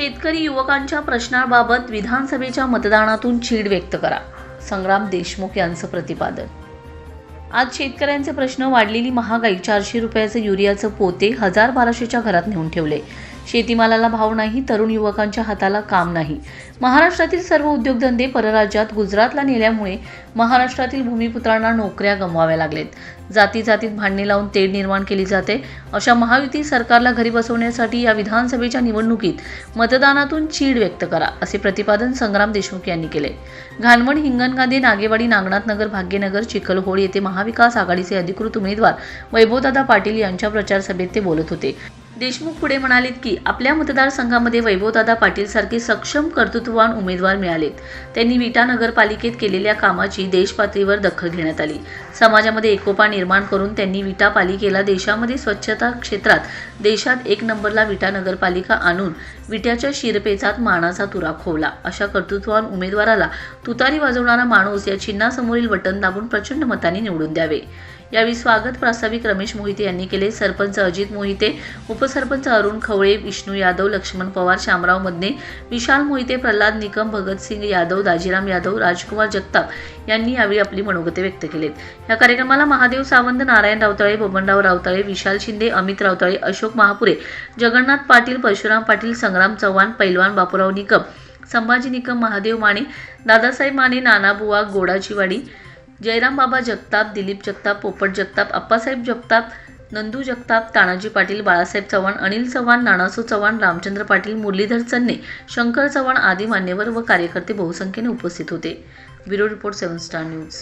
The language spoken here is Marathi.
शेतकरी युवकांच्या प्रश्नाबाबत विधानसभेच्या मतदानातून चीड व्यक्त करा. संग्राम देशमुख यांचं प्रतिपादन. आज शेतकऱ्यांचे प्रश्न वाढलेली महागाई चारशे रुपयाचं युरियाचं पोते हजार बाराशेच्या घरात नेऊन ठेवले. शेतीमालाला भाव नाही तरुण युवकांच्या हाताला काम नाही. महाराष्ट्रातील सर्व उद्योगधंदे परराज्यात गुजरातला नेल्यामुळे महाराष्ट्रातील भूमिपुत्रांना नोकऱ्या गमवाव्या लागलेत. जाती जातीत भांडणे लावून तेढ निर्माण केली जाते. अशा महायुती सरकारला घरी बसवण्यासाठी या विधानसभेच्या निवडणुकीत मतदानातून चीड व्यक्त करा असे प्रतिपादन संग्राम देशमुख यांनी केले. घाणवण हिंगणगांधी नागेवाडी नागनाथ नगर भाग्यनगर चिखलहोळ येथे महाविकास आघाडीचे अधिकृत उमेदवार वैभवदादा पाटील यांच्या प्रचार सभेत ते बोलत होते. देशमुख पुढे म्हणालेत की आपल्या मतदारसंघामध्ये वैभवदादा पाटील सारखे सक्षम कर्तृत्ववान उमेदवार मिळालेत. त्यांनी विटा नगरपालिकेत केलेल्या कामाची देशपातळीवर दखल घेण्यात आली. समाजामध्ये एकोपा निर्माण करून त्यांनी विटा पालिकेला देशामध्ये स्वच्छता क्षेत्रात देशात एक नंबरला विटा नगरपालिका आणून विट्याच्या शिरपेचात मानाचा तुरा खोवला. अशा कर्तृत्ववान उमेदवाराला तुतारी वाजवणारा माणूस या चिन्हासमोरील बटन दाबून प्रचंड मतांनी निवडून द्यावे. यावेळी स्वागत प्रास्ताविक रमेश मोहिते यांनी केले. सरपंच अजित मोहिते उप उपसरपंच अरुण खवळे विष्णू यादव लक्ष्मण पवार शामराव मदने विशाल मोहिते प्रल्हाद निकम भगतसिंग यादव दाजीराम यादव राजकुमार जगताप यांनी यावेळी आपली मनोगते व्यक्त केलीत. या कार्यक्रमाला महादेव सावंत नारायण रावताळे बबनराव रावताळे विशाल शिंदे अमित रावताळे अशोक महापुरे जगन्नाथ पाटील परशुराम पाटील संग्राम चव्हाण पैलवान बापूराव निकम संभाजी निकम महादेव माने दादासाहेब माने नानाबुवा गोडाचीवाडी जयराम बाबा जगताप दिलीप जगताप पोपट जगताप अप्पासाहेब जगताप नंदू जगताप तानाजी पाटील बाळासाहेब चव्हाण अनिल चव्हाण नानासू चव्हाण रामचंद्र पाटील मुरलीधर चन्ने शंकर चव्हाण आदी मान्यवर व कार्यकर्ते बहुसंख्येने उपस्थित होते. Bureau report seven star news.